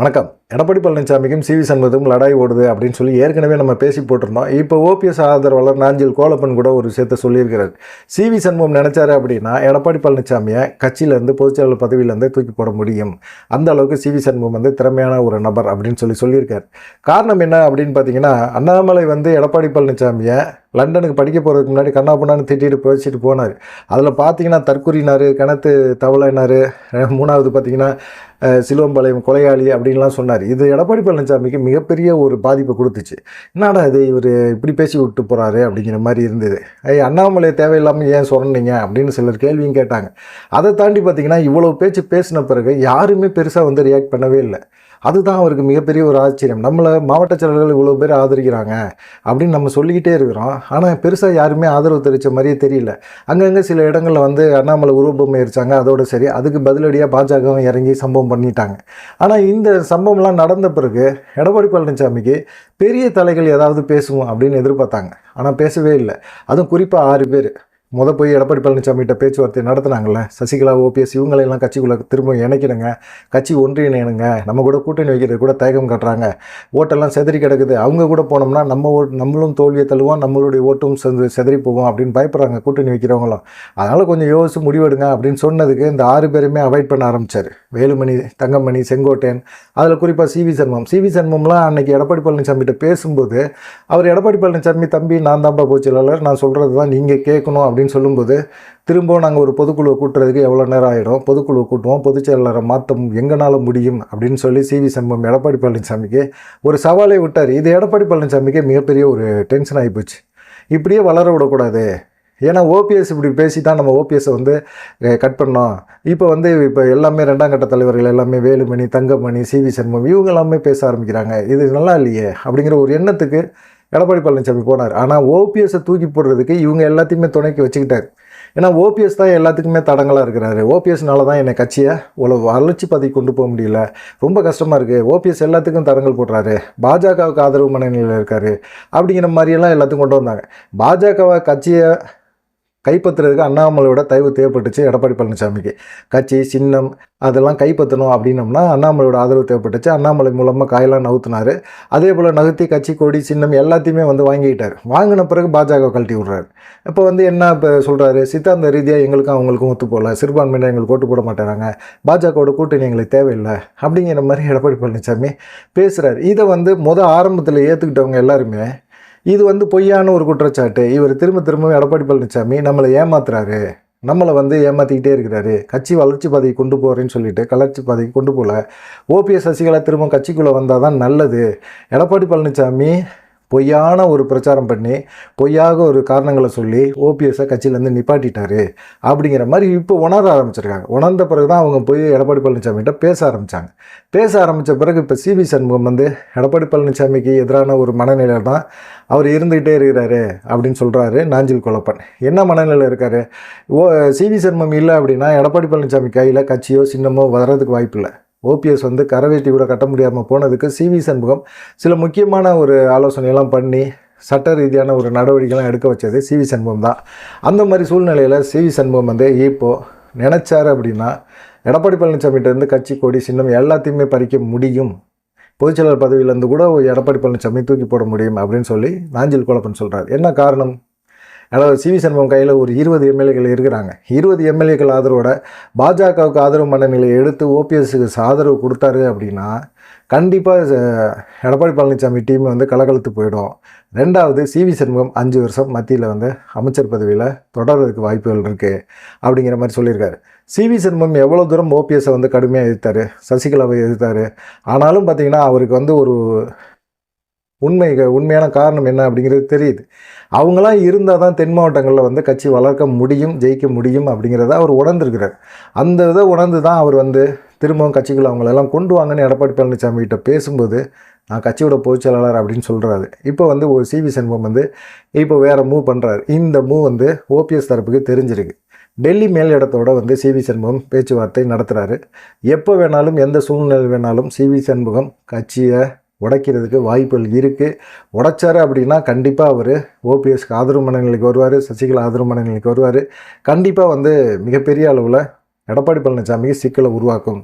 வணக்கம். எடப்பாடி பழனிசாமிக்கும் சிவி சண்முகத்துக்கும் லடாய் ஓடுது அப்படின்னு சொல்லி ஏற்கனவே நம்ம பேசி போட்டிருந்தோம். இப்போ ஓபிஎஸ் ஆதரவாளர் நாஞ்சில் கோலப்பன் கூட ஒரு விஷயத்த சொல்லியிருக்கிறார். சிவி சண்முகம் நினச்சாரு அப்படின்னா எடப்பாடி பழனிசாமியை கட்சியிலேருந்து பொதுச்செயலாளர் பதவியிலேருந்து தூக்கி போட முடியும். அந்த அளவுக்கு சிவி சண்முகம் வந்து திறமையான ஒரு நபர் அப்படின்னு சொல்லி சொல்லியிருக்கார். காரணம் என்ன அப்படின்னு பார்த்தீங்கன்னா அண்ணாமலை வந்து எடப்பாடி பழனிசாமியை லண்டனுக்கு படிக்க போகிறதுக்கு முன்னாடி கண்ணா பண்ணான்னு திட்டிட்டு பேசிட்டு போனார். அதில் பார்த்தீங்கன்னா தற்குறினார் கிணத்து தவளைனார் மூணாவது பார்த்தீங்கன்னா சிலுவம்பாளையம் கொலையாளி அப்படின்லாம் சொன்னார். இது எடப்பாடி பழனிசாமிக்கு மிகப்பெரிய ஒரு பாதிப்பை கொடுத்துச்சு. என்னடா இது இவர் இப்படி பேசி விட்டு போகிறாரு அப்படிங்கிற மாதிரி இருந்தது. ஐய் அண்ணாமலை தேவையில்லாமல் ஏன் சொன்னீங்க அப்படின்னு சிலர் கேள்வியும் கேட்டாங்க. அதை தாண்டி பார்த்தீங்கன்னா இவ்வளோ பேச்சு பேசின பிறகு யாருமே பெருசாக வந்து ரியாக்ட் பண்ணவே இல்லை. அதுதான் அவருக்கு மிகப்பெரிய ஒரு ஆச்சரியம். நம்மளை மாவட்ட செயலர்கள் இவ்வளோ பேர் ஆதரிக்கிறாங்க அப்படின்னு நம்ம சொல்லிக்கிட்டே இருக்கிறோம். ஆனால் பெருசாக யாருமே ஆதரவு தெரிவித்த மாதிரியே தெரியல. அங்கங்கே சில இடங்களில் வந்து அண்ணாமலை உருவபொம்மை எரிச்சாங்க அதோட சரி அதுக்கு பதிலடியாக பாஜகவும் இறங்கி சம்பவம் பண்ணிட்டாங்க. ஆனால் இந்த சம்பவம்லாம் நடந்த பிறகு எடப்பாடி பழனிசாமிக்கு பெரிய தலைகள் ஏதாவது பேசுவோம் அப்படின்னு எதிர்பார்த்தாங்க. ஆனால் பேசவே இல்லை. அதுவும் குறிப்பாக ஆறு பேர். முத போய் எடப்பாடி பழனிசாமிகிட்ட பேச்சுவார்த்தை நடத்துனாங்கல்ல சசிகலா ஓபிஎஸ் இவங்களெல்லாம் கட்சிக்குள்ளே திரும்ப இணைக்கணுங்க. கட்சி ஒன்றிணையணுங்க நம்ம கூட கூட்டணி வைக்கிறது கூட தயக்கம் காட்டுறாங்க. ஓட்டெல்லாம் செதறி கிடக்குது. அவங்க கூட போனோம்னா நம்ம ஓட் நம்மளும் தோல்வியை தள்ளுவோம் நம்மளுடைய ஓட்டும் செது செதறி போவோம் அப்படின்னு பயப்படுறாங்க கூட்டணி வைக்கிறவங்களும். அதனால் கொஞ்சம் யோசிச்சு முடிவெடுங்க அப்படின்னு சொன்னதுக்கு இந்த ஆறு பேருமே அவாய்ட் பண்ண ஆரம்பிச்சார். வேலுமணி தங்கமணி செங்கோட்டையன் அதில் குறிப்பாக சிவி சண்முகம். சிவி சண்முகம்லாம் அன்னைக்கு எடப்பாடி பழனிசாமிகிட்ட பேசும்போது அவர் எடப்பாடி பழனிசாமி தம்பி நான் தான்ப்பா போச்சலாளர் நான் சொல்கிறது தான் நீங்கள் கேட்கணும் அப்படின்னு அப்படின்னு சொல்லும்போது திரும்பவும் நாங்கள் ஒரு பொதுக்குழுவை கூட்டுறதுக்கு எவ்வளோ நேரம் ஆகிடும் பொதுக்குழுவை கூட்டுவோம் பொதுச் செயலாளரை மாற்ற எங்கனால முடியும்? அப்படின்னு சொல்லி சிவி சண்முகம் எடப்பாடி பழனிசாமிக்கு ஒரு சவாலை விட்டார். இது எடப்பாடி பழனிசாமிக்கு மிகப்பெரிய ஒரு டென்ஷன் ஆகி போச்சு. இப்படியே வளர விடக்கூடாது. ஏன்னா ஓபிஎஸ் இப்படி பேசி தான் நம்ம ஓபிஎஸ்ஸை வந்து கட் பண்ணோம். இப்போ வந்து இப்போ எல்லாமே ரெண்டாம் கட்ட தலைவர்கள் எல்லாமே வேலுமணி தங்கமணி சிவி சண்முகம் இவங்க எல்லாமே பேச ஆரம்பிக்கிறாங்க. இது நல்லா இல்லையே? அப்படிங்கிற ஒரு எண்ணத்துக்கு எடப்பாடி பழனிசாமி போனார். ஆனால் ஓபிஎஸ்ஸை தூக்கி போடுறதுக்கு இவங்க எல்லாத்தையுமே துணைக்கு வச்சுக்கிட்டார். ஏன்னா ஓபிஎஸ் தான் எல்லாத்துக்குமே தடங்களாக இருக்கிறாரு. ஓபிஎஸ்னால தான் என்னை கட்சியை இவ்வளோ வளர்ச்சி பதவி கொண்டு போக முடியல. ரொம்ப கஷ்டமாக இருக்குது ஓபிஎஸ் எல்லாத்துக்கும் தடங்கள் போடுறாரு. பாஜகவுக்கு ஆதரவு மனநிலையில் இருக்காரு. அப்படிங்கிற மாதிரியெல்லாம் எல்லாத்தையும் கொண்டு வந்தாங்க. பாஜகவை கட்சியை கைப்பற்றுறதுக்கு அண்ணாமலையோட தயவு தேவைப்பட்டுச்சு எடப்பாடி பழனிசாமிக்கு. கட்சி சின்னம் அதெல்லாம் கைப்பற்றணும் அப்படின்னம்னா அண்ணாமலையோட ஆதரவு தேவைப்பட்டுச்சு. அண்ணாமலை மூலமாக காயெல்லாம் நவுத்துனாரு. அதே போல் நகர்த்தி கட்சி கொடி சின்னம் எல்லாத்தையுமே வந்து வாங்கிக்கிட்டார் வாங்கின பிறகு பாஜக கழட்டி விட்றாரு. இப்போ வந்து என்ன இப்போ சொல்கிறாரு சித்தாந்த ரீதியாக எங்களுக்கும் அவங்களுக்கும் ஒத்து போகல. சிறுபான்மையினர் எங்களுக்கு ஓட்டு போட மாட்டேறாங்க. பாஜகவோட கூட்டணி எங்களுக்கு தேவையில்லை. அப்படிங்கிற மாதிரி எடப்பாடி பழனிசாமி பேசுகிறார் இதை வந்து முத ஆரம்பத்தில் ஏற்றுக்கிட்டவங்க எல்லாருமே இது வந்து பொய்யான ஒரு குற்றச்சாட்டு. இவர் திரும்ப திரும்ப எடப்பாடி பழனிசாமி நம்மளை ஏமாத்துறாரு. நம்மளை வந்து ஏமாற்றிக்கிட்டே இருக்கிறாரு. கட்சி வளர்ச்சி பாதைக்கு கொண்டு போகிறேன்னு சொல்லிட்டு கலர்ச்சி பாதைக்கு கொண்டு போகல ஓபிஎஸ் சசிகலா திரும்ப கட்சிக்குள்ளே வந்தால் தான் நல்லது. எடப்பாடி பழனிசாமி பொய்யான ஒரு பிரச்சாரம் பண்ணி பொய்யாக ஒரு காரணங்களை சொல்லி ஓபிஎஸ்ஸை கட்சியிலேருந்து நிப்பாட்டிட்டாரு அப்படிங்கிற மாதிரி இப்போ உணர ஆரம்பிச்சிருக்காங்க. உணர்ந்த பிறகு தான் அவங்க போய் எடப்பாடி பழனிசாமிகிட்ட பேச ஆரம்பித்தாங்க பேச ஆரம்பித்த பிறகு இப்போ சிவி சண்முகம் வந்து எடப்பாடி பழனிசாமிக்கு எதிரான ஒரு மனநிலையில் தான் அவர் இருந்துக்கிட்டே இருக்கிறாரு அப்படின்னு சொல்கிறாரு நாஞ்சில் குழப்பன் என்ன மனநிலையில் இருக்காரு? ஓ சிவி சண்முகம் இல்லை அப்படின்னா எடப்பாடி பழனிசாமி கையில் கட்சியோ சின்னமோ வர்றதுக்கு வாய்ப்பில்லை. ஓபிஎஸ் வந்து கரவேட்டி கூட கட்ட முடியாமல் போனதுக்கு சிவி சண்முகம் சில முக்கியமான ஒரு ஆலோசனையெல்லாம் பண்ணி சட்ட ரீதியான ஒரு நடவடிக்கைலாம் எடுக்க வச்சது சிவி சண்முகம் தான். அந்த மாதிரி சூழ்நிலையில் சிவி சண்முகம் வந்து இப்போது நினச்சார் அப்படின்னா எடப்பாடி பழனிசாமிகிட்ட இருந்து கட்சி கொடி சின்னம் எல்லாத்தையுமே பறிக்க முடியும். பொதுச்செயலாளர் பதவியிலேருந்து கூட எடப்பாடி பழனிசாமி தூக்கி போட முடியும் அப்படின்னு சொல்லி நாஞ்சில் குழப்பன் சொல்கிறார் என்ன காரணம்? அதாவது சிவி சண்முகம் கையில் ஒரு இருபது எம்எல்ஏக்கள் இருக்கிறாங்க. இருபது எம்எல்ஏக்கள் ஆதரவோட பாஜகவுக்கு ஆதரவு மனநிலையை எடுத்து ஓபிஎஸ்க்கு ஆதரவு கொடுத்தாரு அப்படின்னா கண்டிப்பாக எடப்பாடி பழனிசாமி டீம் வந்து கலகலத்து போயிடும். ரெண்டாவது சிவி சண்முகம் அஞ்சு வருஷம் மத்தியில் வந்து அமைச்சர் பதவியில் தொடர்றதுக்கு வாய்ப்புகள் இருக்குது அப்படிங்கிற மாதிரி சொல்லியிருக்காரு. சிவி சண்முகம் எவ்வளோ தூரம் ஓபிஎஸ்ஸை வந்து கடுமையாக எதிர்த்தார் சசிகலாவை எதிர்த்தார் ஆனாலும் பார்த்தீங்கன்னா அவருக்கு வந்து ஒரு உண்மை உண்மையான காரணம் என்ன அப்படிங்கிறது தெரியுது. அவங்களாம் இருந்தால் தான் தென் மாவட்டங்களில் வந்து கட்சி வளர்க்க முடியும் ஜெயிக்க முடியும் அப்படிங்கிறத அவர் உணர்ந்திருக்கிறார். அந்த இதை உணர்ந்து தான் அவர் வந்து திரும்பவும் கட்சிகள் அவங்களெல்லாம் கொண்டு வாங்கன்னு எடப்பாடி பழனிசாமி கிட்ட பேசும்போது நான் கட்சியோட பொதுச்செயலாளர் அப்படின்னு சொல்கிறாரு இப்போ வந்து ஒரு சிவி சண்முகம் வந்து இப்போ வேறு மூவ் பண்ணுறாரு இந்த மூவ் வந்து ஓபிஎஸ் தரப்புக்கு தெரிஞ்சிருக்கு. டெல்லி மேலிடத்தோட வந்து சிவி சண்முகம் பேச்சுவார்த்தை நடத்துகிறாரு எப்போ வேணாலும் எந்த சூழ்நிலை வேணாலும் சிவி சண்முகம் கட்சியை உடைக்கிறதுக்கு வாய்ப்புகள் இருக்குது உடைச்சார் அப்படின்னா கண்டிப்பாக அவர் ஓபிஎஸ்க்கு ஆதரவு மனநிலைக்கு வருவார் சசிகலா ஆதரவு மனநிலைக்கு வருவார். கண்டிப்பாக வந்து மிகப்பெரிய அளவில் எடப்பாடி பழனிசாமிக்கு சிக்கலை உருவாக்கும்.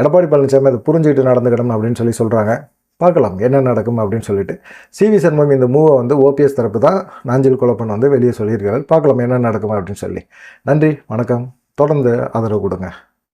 எடப்பாடி பழனிசாமி அதை புரிஞ்சுக்கிட்டு நடந்துக்கணும் அப்படின்னு சொல்லி சொல்கிறாங்க பார்க்கலாம் என்ன நடக்கும் அப்படின்னு சொல்லிட்டு. சிவி சண்முகம் இந்த மூவை வந்து ஓபிஎஸ் தரப்பு தான் நாஞ்சில் குழப்பன் வந்து வெளியே சொல்லியிருக்கிறார். பார்க்கலாம் என்ன நடக்கும் அப்படின்னு சொல்லி. நன்றி வணக்கம். தொடர்ந்து ஆதரவு கொடுங்க.